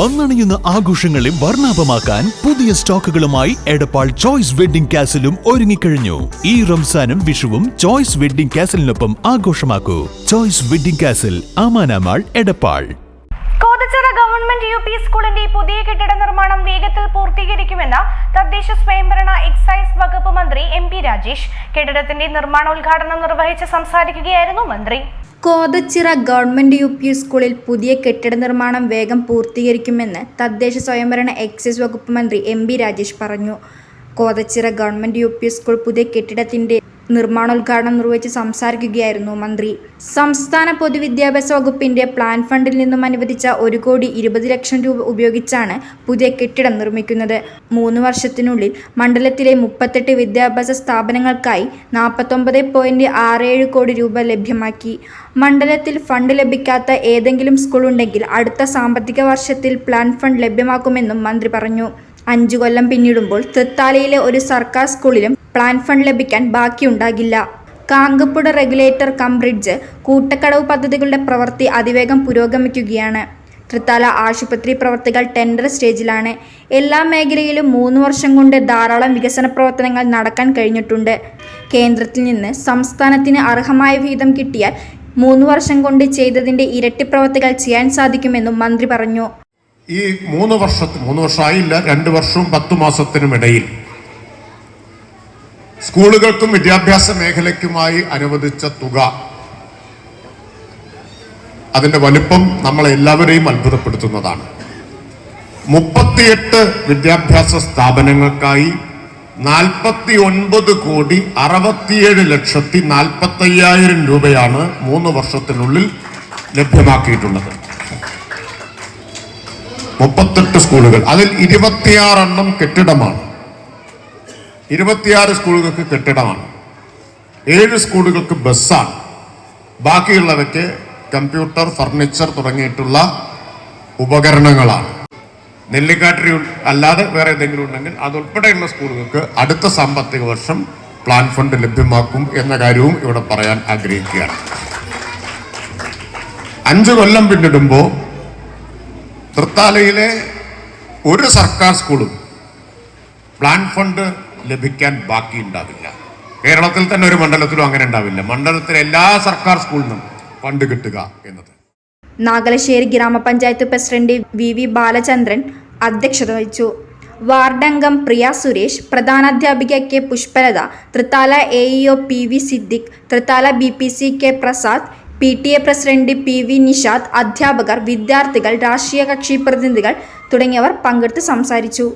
വന്നണിയുന്ന ആഘോഷങ്ങളെ വർണാഭമാക്കാൻ പുതിയ സ്റ്റോക്കുകളുമായി എടപ്പാൾ ചോയ്സ് വെഡിംഗ് കാസിലും ഒരുങ്ങിക്കഴിഞ്ഞു. ഈ റംസാനും വിഷുവും ചോയ്സ് വെഡിംഗ് കാസിലിനൊപ്പം ആഘോഷമാക്കൂ. Choice wedding castle Amana Mall Edappal. Kothachira government U P സ്കൂളിന്റെ പുതിയ കെട്ടിട നിർമ്മാണം വേഗത്തിൽ പൂർത്തീകരിക്കുമെന്ന് തദ്ദേശ വകുപ്പ് മന്ത്രി എം പി രാജേഷ്. കെട്ടിടത്തിന്റെ നിർമ്മാണോദ്ഘാടനം നിർവഹിച്ച് സംസാരിക്കുകയായിരുന്നു മന്ത്രി. കോതച്ചിറ ഗവൺമെന്റ് യു പി സ്കൂളിൽ പുതിയ കെട്ടിട നിർമ്മാണം വേഗം പൂർത്തീകരിക്കുമെന്ന് തദ്ദേശ സ്വയംഭരണ എക്സൈസ് വകുപ്പ് മന്ത്രി എം ബി രാജേഷ് പറഞ്ഞു. Kothachira government U P school പുതിയ കെട്ടിടത്തിന്റെ നിർമ്മാണോദ്ഘാടനം നിർവഹിച്ച് സംസാരിക്കുകയായിരുന്നു മന്ത്രി. സംസ്ഥാന പൊതുവിദ്യാഭ്യാസ വകുപ്പിന്റെ പ്ലാൻ ഫണ്ടിൽ നിന്നും അനുവദിച്ച ഒരു കോടി ഇരുപത് ലക്ഷം രൂപ ഉപയോഗിച്ചാണ് പുതിയ കെട്ടിടം നിർമ്മിക്കുന്നത്. മൂന്ന് വർഷത്തിനുള്ളിൽ മണ്ഡലത്തിലെ മുപ്പത്തെട്ട് വിദ്യാഭ്യാസ സ്ഥാപനങ്ങൾക്കായി നാൽപ്പത്തൊമ്പത് പോയിന്റ് ആറ് ഏഴ് കോടി രൂപ ലഭ്യമാക്കി. മണ്ഡലത്തിൽ ഫണ്ട് ലഭിക്കാത്ത ഏതെങ്കിലും സ്കൂൾ ഉണ്ടെങ്കിൽ അടുത്ത സാമ്പത്തിക വർഷത്തിൽ പ്ലാൻ ഫണ്ട് ലഭ്യമാക്കുമെന്നും മന്ത്രി പറഞ്ഞു. അഞ്ചു കൊല്ലം പിന്നിടുമ്പോൾ തൃത്താലയിലെ ഒരു സർക്കാർ സ്കൂളിലും പ്ലാൻ ഫണ്ട് ലഭിക്കാൻ ബാക്കിയുണ്ടാകില്ല. Kankappuzha regulator cum bridge Koottakkadavu പദ്ധതികളുടെ പ്രവൃത്തി അതിവേഗം പുരോഗമിക്കുകയാണ്. തൃത്താല ആശുപത്രി പ്രവർത്തികൾ ടെൻഡർ സ്റ്റേജിലാണ്. എല്ലാ മേഖലയിലും മൂന്ന് വർഷം കൊണ്ട് ധാരാളം വികസന പ്രവർത്തനങ്ങൾ നടക്കാൻ കഴിഞ്ഞിട്ടുണ്ട്. കേന്ദ്രത്തിൽ നിന്ന് സംസ്ഥാനത്തിന് അർഹമായ വിഹിതം കിട്ടിയാൽ മൂന്ന് വർഷം കൊണ്ട് ചെയ്തതിന്റെ ഇരട്ടി പ്രവർത്തികൾ ചെയ്യാൻ സാധിക്കുമെന്നും മന്ത്രി പറഞ്ഞു. ഈ മൂന്ന് വർഷം മൂന്ന് വർഷമായില്ല രണ്ട് വർഷവും പത്തു മാസത്തിനും ഇടയിൽ സ്കൂളുകൾക്കും വിദ്യാഭ്യാസ മേഖലയ്ക്കുമായി അനുവദിച്ച തുക. അതിന്റെ വലുപ്പം നമ്മളെ എല്ലാവരെയും അത്ഭുതപ്പെടുത്തുന്നതാണ്. മുപ്പത്തിയെട്ട് വിദ്യാഭ്യാസ സ്ഥാപനങ്ങൾക്കായി നാൽപ്പത്തി ഒൻപത് കോടി അറുപത്തിയേഴ് ലക്ഷത്തി നാൽപ്പത്തി അയ്യായിരം രൂപയാണ് മൂന്ന് വർഷത്തിനുള്ളിൽ ലഭ്യമാക്കിയിട്ടുള്ളത്. മുപ്പത്തെട്ട് സ്കൂളുകൾ. അതിൽ ഇരുപത്തിയാറെണ്ണം കെട്ടിടമാണ്. ഇരുപത്തിയാറ് സ്കൂളുകൾക്ക് കെട്ടിടമാണ്. ഏഴ് സ്കൂളുകൾക്ക് ബസ്സാണ്. ബാക്കിയുള്ളവയ്ക്ക് കമ്പ്യൂട്ടർ ഫർണിച്ചർ തുടങ്ങിയിട്ടുള്ള ഉപകരണങ്ങളാണ്. നെല്ലിക്കാട്ടിരി അല്ലാതെ വേറെ ഏതെങ്കിലും ഉണ്ടെങ്കിൽ അതുൾപ്പെടെയുള്ള സ്കൂളുകൾക്ക് അടുത്ത സാമ്പത്തിക വർഷം പ്ലാൻ ഫണ്ട് ലഭ്യമാക്കും എന്ന കാര്യവും ഇവിടെ പറയാൻ ആഗ്രഹിക്കുകയാണ്. അഞ്ച് കൊല്ലം പിന്നിടുമ്പോൾ തൃത്താലയിലെ ഒരു സർക്കാർ സ്കൂളും പ്ലാൻ ഫണ്ട് ലഭിക്കാൻ ബാക്കിയുണ്ടാവില്ല. കേരളത്തിൽ തന്നെ ഒരു മണ്ഡലത്തിലും അങ്ങനെ ഉണ്ടാവില്ല. മണ്ഡലത്തിലെ എല്ലാ സർക്കാർ സ്കൂളിനും ഫണ്ട് കിട്ടുക എന്നത്. നാഗലശ്ശേരി ഗ്രാമപഞ്ചായത്ത് പ്രസിഡന്റ് വി വി ബാലചന്ദ്രൻ അധ്യക്ഷത വഹിച്ചു. വാർഡംഗം Priya Suresh പ്രധാനാധ്യാപിക K Pushpalatha Thrithala A E O P V Siddique Thrithala B P C K Prasad P T A president P V Nishad അധ്യാപകർ വിദ്യാർത്ഥികൾ രാഷ്ട്രീയ കക്ഷി പ്രതിനിധികൾ തുടങ്ങിയവർ പങ്കെടുത്ത് സംസാരിച്ചു.